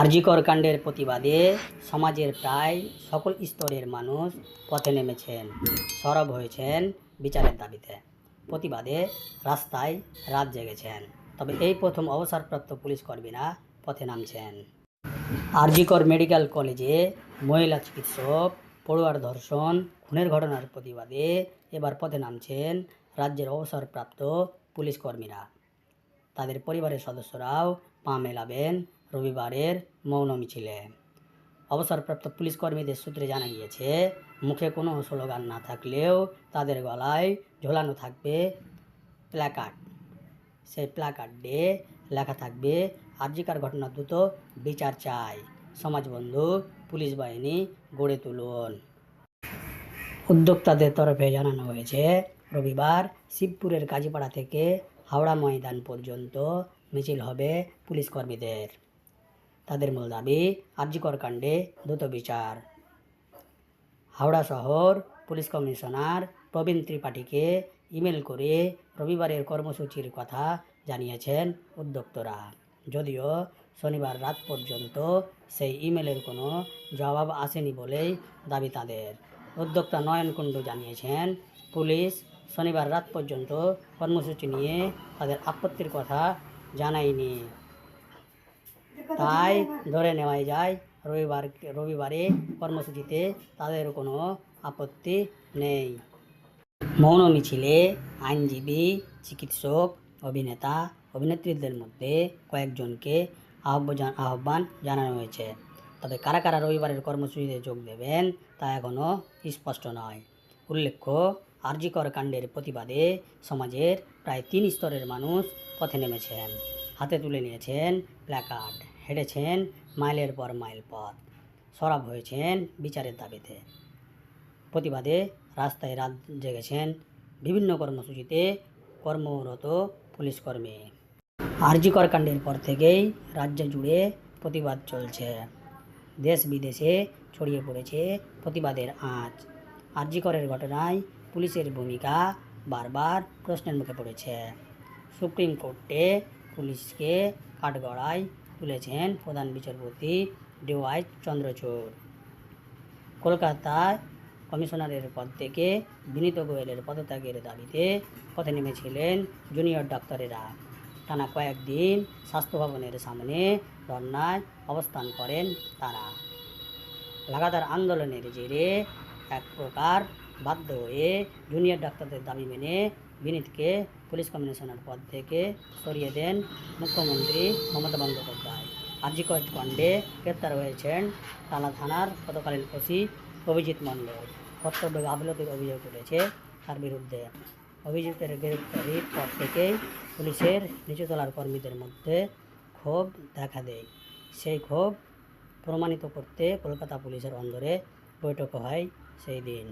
আরজিকর কাণ্ডের প্রতিবাদে সমাজের প্রায় সকল স্তরের মানুষ পথে নেমেছেন, সরব হয়েছেন বিচারের দাবিতে। প্রতিবাদে রাস্তায় রাত জেগেছেন, তবে এই প্রথম অবসরপ্রাপ্ত পুলিশ কর্মীরা পথে নামছেন। আরজিকর মেডিকেল কলেজে মহিলা চিকিৎসক, পড়ুয়ার ধর্ষণ, খুনের ঘটনার প্রতিবাদে এবার পথে নামছেন রাজ্যের অবসরপ্রাপ্ত পুলিশ কর্মীরা। তাদের পরিবারের সদস্যরাও পা মেলাবেন রবিবারের মৌন মিছিলে অবসরপ্রাপ্ত পুলিশ কর্মীদের সূত্রে জানা গিয়েছে, মুখে কোনো স্লোগান না থাকলেও তাদের গলায় ঝোলানো থাকবে প্ল্যাকার্ড। সেই প্ল্যাকার্ডে লেখা থাকবে, আর্জিকার ঘটনা দ্রুত বিচার চাই। সমাজবন্ধু পুলিশ বাহিনী গড়ে তুলুন। উদ্যোক্তাদের তরফে জানানো হয়েছে, রবিবার শিবপুরের কাজীপাড়া থেকে হাওড়া ময়দান পর্যন্ত মিছিল হবে পুলিশ কর্মীদের। তাদের মূল দাবি, আর্যিকর কাণ্ডে দ্রুত বিচার। হাওড়া শহর পুলিশ কমিশনার প্রবীণ ত্রিপাঠীকে ইমেল করে রবিবারের কর্মসূচির কথা জানিয়েছেন উদ্যোক্তরা। যদিও শনিবার রাত পর্যন্ত সেই ইমেলের কোনো জবাব আসেনি বলেই দাবি তাদের। উদ্যোক্তা নয়ন কুণ্ডু জানিয়েছেন, পুলিশ শনিবার রাত পর্যন্ত কর্মসূচি নিয়ে তাদের আপত্তির কথা জানায়নি। তাই ধরে নেওয়াই যায়। রবিবার রবিবারে কর্মসূচিতে তাদের কোনো আপত্তি নেই। মৌন মিছিলে আইনজীবী চিকিৎসক অভিনেতা অভিনেত্রীদের মধ্যে কয়েকজনকে আহ্বান আহ্বান জানানো হয়েছে। তবে কারা কারা রবিবারের কর্মসূচিতে যোগ দেবেন তা এখনও স্পষ্ট নয়। উল্লেখ্য আরজিকর কাণ্ডের প্রতিবাদে সমাজের প্রায় তিন স্তরের মানুষ পথে নেমেছেন। হাতে তুলে নিয়েছেন প্ল্যাকার্ড। হেঁটেছেন মাইলের পর মাইল পথ। সরব হয়েছেন বিচারের দাবিতে। প্রতিবাদে রাস্তায় রাত জেগেছেন বিভিন্ন কর্মসূচিতে কর্মরত পুলিশকর্মী। আরজিকর কাণ্ডের পর থেকেই রাজ্য জুড়ে প্রতিবাদ চলছে। দেশ বিদেশে ছড়িয়ে পড়েছে প্রতিবাদের আঁচ। আরজিকরের ঘটনায় পুলিশের ভূমিকা বারবার প্রশ্নের মুখে পড়েছে। সুপ্রিম কোর্টে পুলিশকে কাঠগড়ায় তুলেছেন প্রধান বিচারপতি ডিওয়াই চন্দ্রচূড়। কলকাতায় কমিশনারের পদ থেকে বিনীত গোয়েলের পদত্যাগের দাবিতে পথে নেমেছিলেন জুনিয়র ডাক্তারেরা। টানা কয়েকদিন স্বাস্থ্য ভবনের সামনে ধর্নায় অবস্থান করেন তারা। লাগাতার আন্দোলনের জেরে এক প্রকার বাধ্য হয়ে জুনিয়র ডাক্তারদের দাবি মেনে বিনীতকে পুলিশ কমিশনার পদ থেকে সরিয়ে দেন মুখ্যমন্ত্রী মমতা বন্দ্যোপাধ্যায়। আর্জিকর কাণ্ডে গ্রেপ্তার হয়েছেন টানা থানার গতকালীন ওসি অভিজিৎ মণ্ডল। কর্তব্য গাফিলতির অভিযোগ উঠেছে তার বিরুদ্ধে। অভিযুক্তের গ্রেপ্তারির পর থেকেই পুলিশের নিচুতলার কর্মীদের মধ্যে ক্ষোভ দেখা দেয়। সেই ক্ষোভ প্রমাণিত করতে কলকাতা পুলিশের অন্দরে বৈঠক হয় সেই দিন।